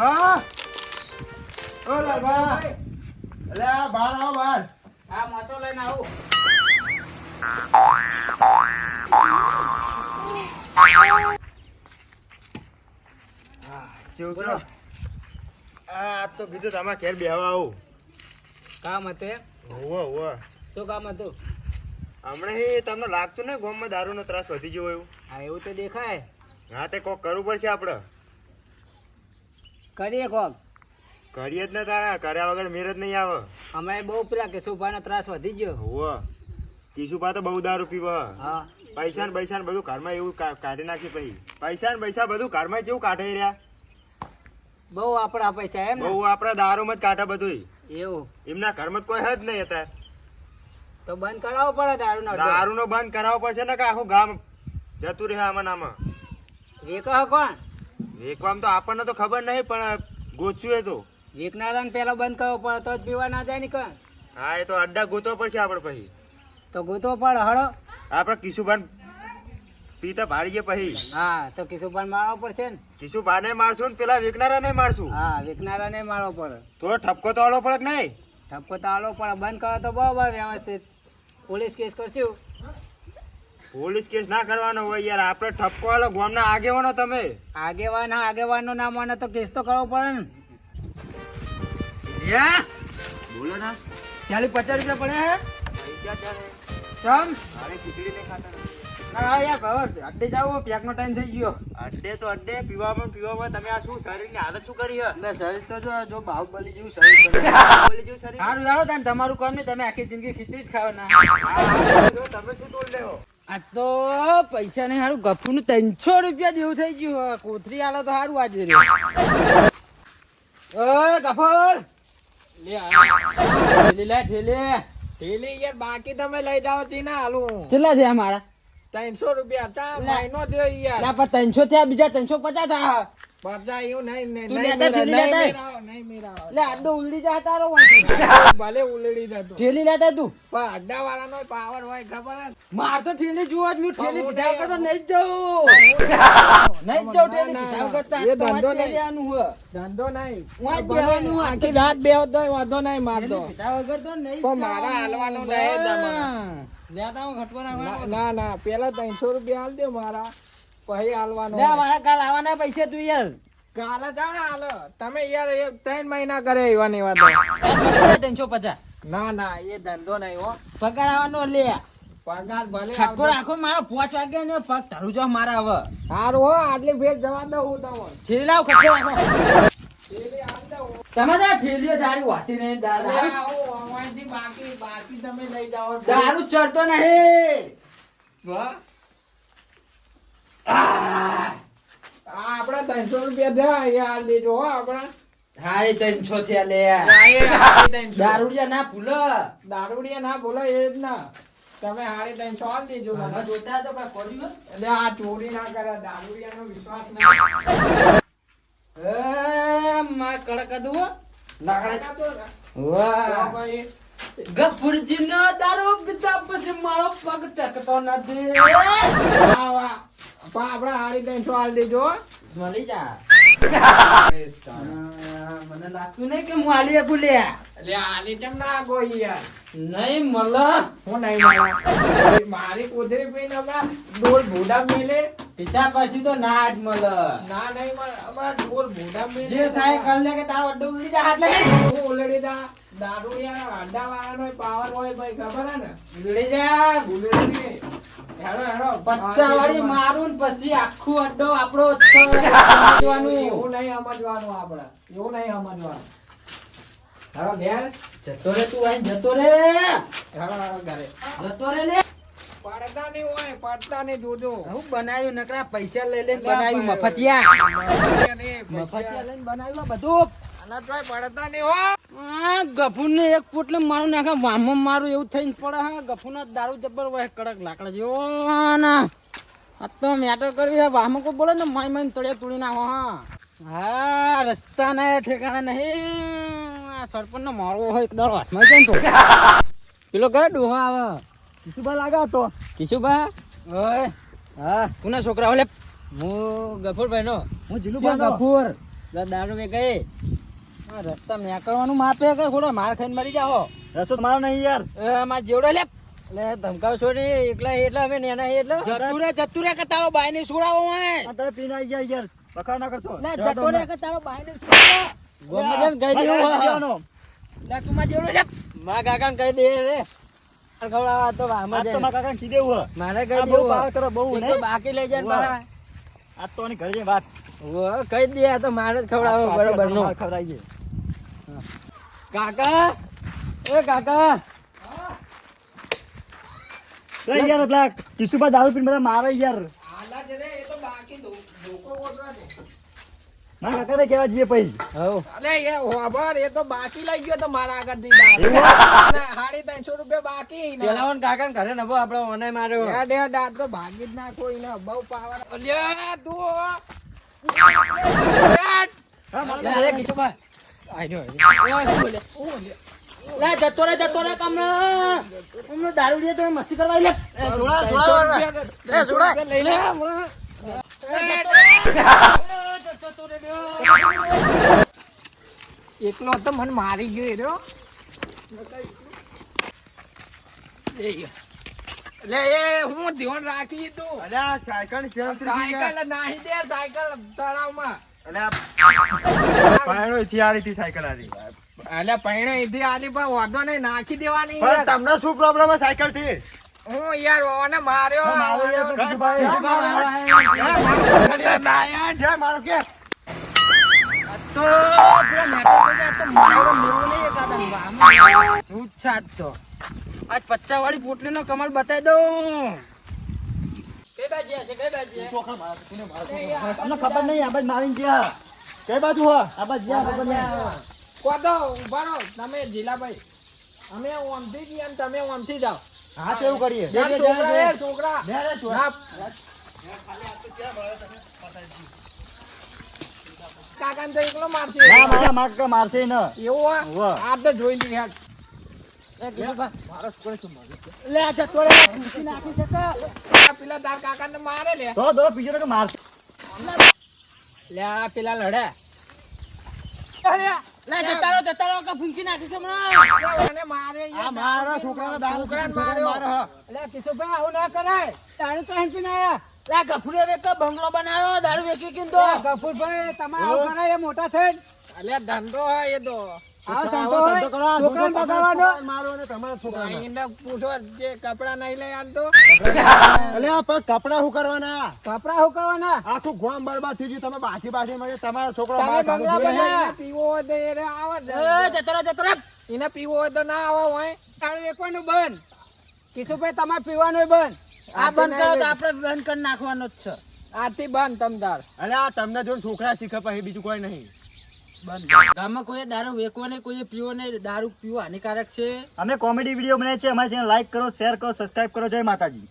લાલભા ઓ લાલભા અલે આ બહાર આવો બહાર આ મોચો લઈને આવું. કેવું કરો આ તો કીધું તમારે ઘેર બેહવા આવું. કામ હતે? હોવે હોવે. શું કામ હતું? હમણાં તમને લાગતું ને ગામમાં દારૂનો ત્રાસ વધી ગયો એવું? હા એવું તો દેખાય. હા તે કોક કરવું પડશે આપણે કરીએ કોક? કરીએ જ ને તારા કર્યા વગર મેર જ નહીં આવે. હમણાં બહુ પેલા કેશુભાઈનો ત્રાસ વધી ગયો. હોવ. કેશુભા તો બહુ દારૂ પીવો. હા. પૈસા ને પૈસા બધું ઘરમાં એવું કાઢી નાખી પછી પૈસા ને પૈસા બધું ઘરમાં જેવું કાઢી રહ્યા બહુ આપણા પૈસા એમ બહુ આપણા દારૂમાં જ કાઢે બધું એવું. એમના ઘરમાં કોઈ હદ નહીં હતા તો બંધ કરાવવો પડે દારૂનો નો દારૂ નો બંધ કરાવવો પડશે ને કે આખું ગામ જતું રહે આમાં નામાં એક વેકો કોણ? વેકવામ તો આપણને તો ખબર નહીં પણ ગોચ્યું તો. વેકનારાને પેલા બંધ કરવો પડે તો જ પીવા ના જાય ને કોણ? હા એ તો અડ્ડા ગોતવો પડશે આપણે પછી. તો ગોતવો પડે હળો. આપણે કિશુભાન પીતા ભાડીએ પછી. હા તો કિશુભાન મારવો પડશે ને? કિશુભાને મારશું ને પેલા વેકનારા ને મારશું. હા વેકનારાને મારવો પડે. થોડો ઠપકો તો આલો પડે કે નહીં? ઠપકો તો આલો પડે બંધ કરો તો બરાબર વ્યવસ્થિત. પોલીસ કેસ કરશું. પોલીસ કેસ ના કરવાનો હોય યાર. આપણે ઠપકો આલો ગામના આગેવાનો તમે. આગેવાન હા ના નામ માને તો કેસ તો કરવો પડે ને. યા? બોલો ના. ચાલી પચાસ રૂપિયા પડે હે? ચમ? અરે ખીચડી નહીં ખાતા હા યાર ભાવ. અડ્ડે જાવ પેકનો ટાઈમ થઈ ગયો. અડ્ડે તો અડ્ડે પીવામાં પીવામાં. તમે આ શું શરીરની હાલત શું કરી હે? એટલે શરીર તો જો જો બાહુબલી જેવું શરીર બાહુબલી જેવું શરીર? સારું જાણો તાન તમારું કામ નહીં તમે આખી જિંદગી ખીચડી જ ખાવાના. તમે શું તોડ લેવો? આ તો પૈસા ને સારું ગફુ નું ત્રણસો રૂપિયા જેવું થઈ ગયું કોથરી આલો તો સારું આજે ગફર! લે ઠેલી લે ઠેલી. થેલી યાર બાકી તમે લઈ જાઓ તી ના આલુ. કેટલા થયા મારા? ત્રણસો રૂપિયા. ત્રણસો થયા બીજા ત્રણસો પચાસ થયા. પચાસ એવું નહીં નહીં તું લેતા, થેલી લેતા. નહીં મેળાવ, લે આડો ઉલડી જા તારો ભલે ઉલડી જતું ઠેલી લેતા તું. પણ અડ્ડા વાળાનો પાવર હોય ખબર માર તો ઠેલી જોવા જ હું ઠેલી પીધા વગર નહીં નહીં જાઉં. નહીં જાઉં ઠેલી પીધા વગર એ ધંધો. લેવાનું હોય. ધંધો નહીં. આખી રાત બે વાંધો નહીં મારતો પીધા વગર તો નહીં પણ મારા હાલવાનું નહીં તમારે. લેતા હું ઘટકો ના ના ના. પેલા ત્રણસો રૂપિયા હાલ દે મારા. પછી હાલવાનો લે મારા કાલ આવવાના પૈસા તું યાર. કાલે ને હાલો. તમે યાર ત્રણ મહિના કરે એવા ને ત્રણસો પચાસ. ના ના એ ધંધો નહીં હો. પગાર આવવાનો લે. પગાર ભલે ખટકો. રાખો મારો પાંચ વાગ્યા ને પગ ધરું જો મારા હવે. હારું હો આટલી ભેટ જવા દઉં હું તમને. ઠેલી લાવ ખટકો રાખો થેલી હાલ દઉં. તમે તો ઠેલીઓ સારી વાતી નહીં દાદા. આ હું અહીંથી બાકી બાકી તમે લઈ જાઓ. દારૂ ચડતો નહીં. વાહ. આ ત્રણસો રૂપિયા થયા યાર દેજો હો આપણા. હારી ત્રણસો થયા લે. દારૂડિયા ના ભૂલો. દારૂડિયા ના ભૂલો એ જ ના તમે હાડી ત્રણસો હાલ દેજો મને. જોતા તો કઈ પડ્યું એટલે આ ચોરી ના કરે દારૂડિયાનો વિશ્વાસ ના માં કડક દો લાકડા તો વાહ. ભાઈ ગફુરજી નો દારૂ પીતા પછી મારો પગ ટકતો નથી. વાહ, વાહ. પણ આપણા હાડી ત્રણસો હાલ દેજો મળી જા. મને લાગતું નહીં કે હું આલી શકું લે. એટલે આલી કેમ ના આગો યાર? નહીં મળ હું નહીં મળે. મારી કુદરી પીને હમણાં ડોલ ભૂડા મેલે. પિતા પછી તો ના જ મળ ના નહીં મળે. અમાર ડોલ ભૂડા મેલે. જે થાય કર લે કે તારો અડ્ડો ઉડી જા એટલે હું ઉલડી જા દારૂ યાર અડ્ડા વાળાનો પાવર હોય ભાઈ ખબર હે ને? ઉલડી જા. ઓલરેડી વાળી મારું પછી આખું અડ્ડો આપણો સમજવાનું. એવું નહીં સમજવાનું આપણે. એવું નહીં સમજવાનું. હેડો ઘેર. જતો રે તું અહીં જતો રે. ઘરે. જતો રે લે. પડતા નહીં હોય પડતા નહીં જોજો હું બનાવ્યું નકરા પૈસા લઈ લઈને બનાવ્યું. મફતિયા. મફતિયા. લઈને બનાવ્યું બધું. આના તોય પડતા નહીં હો. આ ગફુર ને એક પોટલે મારું નાખે વામો મારું એવું થઈને પડે હા. ગફુર દારૂ જબર કડક લાકડા જેવો. ના. આ તો મેટર કરવી હે. વામો કોઈ બોલે ને તળિયા તોડી નાખો હા. હા રસ્તા ને ઠેકાણા નહીં. આ સરપંચ નો મારવો હોય એક દાડો હાથમાં જાય તો. પેલો કયો ડોહા આવે? કિશુભા લાગે તો. કિશુભા? ઓય. હા. કોના છોકરા ઓલે હું ગફુરભાઈ નો હું ક્યાં ગફુર? દારૂ વે ગઈ રસ્તા નીકળવાનું માપે કે થોડો માર ખાઈને મરી જાઓ. રસ્તો મારો નહીં યાર. માર જેવડો લે. લે ધમકાવ છોડી એકલા એટલા અમે નેના એટલે. જતું રે જતું રે કે તારો બાય ને છોડાવો હોય તારે પીને આવી ગયા યાર. બખાવ ના કરશો. લે જતો રે કે તારો બાય ને છોડાવો ગમે તેમ કહી દેવું. લે તું માં જેવડો લે. માં કાકા કહી દે રે ખવડાવા તો તો જાય. મારા કાકાને કીધું હે. મારે કહી દેવું બહુ પાવર કરો, બહુ ને બાકી લઈ જાય મારા. આ તો ની ઘરે વાત. કહી દે આ તો મારે જ ખવડાવો બરોબર નો ખવડાવી. કાકા એ કાકા. તો યાર પેલા કિશુભા દારૂ પીને બધા મારે યાર. કહેવા જઈએ પછી? હવ. એ હોભળ, એ તો બાકી લઈ ગયો તો મારા આગળથી દારૂ. સાડી ત્રણસો રૂપિયા બાકી ને. પેલા કાકા ને ઘરે નભો આપડે ઓને માર્યો. હેડ આ તો ભાગી જ નાખો એને બહુ પાવર. અલ્યા તું હેડ. જતો રે જતો રે કમને. કમને દારૂ દે તો મસ્તી કરવા લે એ સોડા સોડા લઈ લે. એકલો તો મને મારી ગયો એ રહ્યો. લે એ હું ધ્યાન રાખી તું અલ્યા સાયકલ સાયકલ નાહી દે સાયકલ તળાવમાં. પાયણો ઇથી આલી હતી સાયકલ આલી. એટલે પૈણે ઇથી આલી પણ વાંધો નહીં નાખી દેવાની પણ તમને શું પ્રોબ્લેમ છે સાયકલથી? હું યાર ઓને માર્યો મારો યાર તો કિશુભાઈ. અલ્યા નાયણ. ક્યાં મારો કે તો પેલા મેટ્રો તો મારો લેવો નહીં એકાદા શું છાત તો. આજ પચ્ચા વાળી પોટલી નો કમળ બતાવી દઉં. કઈ બાજુ હશે, કઈ બાજુ ખબર નહીં આ બાજુ મારી ગયા કઈ બાજુ હા? આ બાજુ જ્યાં કોદો ઊભા રહો. તમે જીલાભાઈ અમે ઓમથી જઈએ અને તમે ઓમથી જાઓ. હા તો એવું કરીએ. બે છોકરા છોકરા. બે રે છો. કાકાને તો એકલો મારશે. ના મારા માગ મારશે ન. એવું? હોવે. આ તો જોઈ હેડ. પેલા લડે. લે જતા રહો જતા રહો કે ફૂંકી નાખી હમણાં એને મારે આ મારા છોકરાનો દારૂ છોકરાને છોકરાને માર્યો. એટલે. લે આવું ના કરાય તાણે તો હેન્પી ના આયા લે ગફુરે વેચો બંગલો બનાવ્યો દારૂ વેચી કીધો ગફુરભાઈ તમારે આવું કરાય એ મોટા થઈ એટલે ધંધો હોય એ તો આ કપડા નહીં લઈ આલતો અલ્યા કપડા શું કરવાના? આખું ગોમ બરબાદ થઈ ગયું તમે મળે તમારા છોકરો પીવો હોય તો એને પીવો હોય તો ના આવે હોય. તાળું વેચવાનું બંધ. કિશુભાઈ તમારે પીવાનું બંધ. આ બંધ કરો તો આપણે બંધ કરી નાખવાનો જ છે. આથી બંધ તમતાર અલ્યા તમને જો છોકરા શીખે પછી બીજું કોઈ નહીં. ગામમાં કોઈ દારૂ વેકવો નહીં કોઈ પીવો નહીં, દારૂ પીવો હાનિકારક છે. અમે કોમેડી વીડિયો બનાવીએ છીએ. અમારી ચેનલ લાઈક કરો શેર કરો સબસ્ક્રાઇબ કરો. જય માતાજી.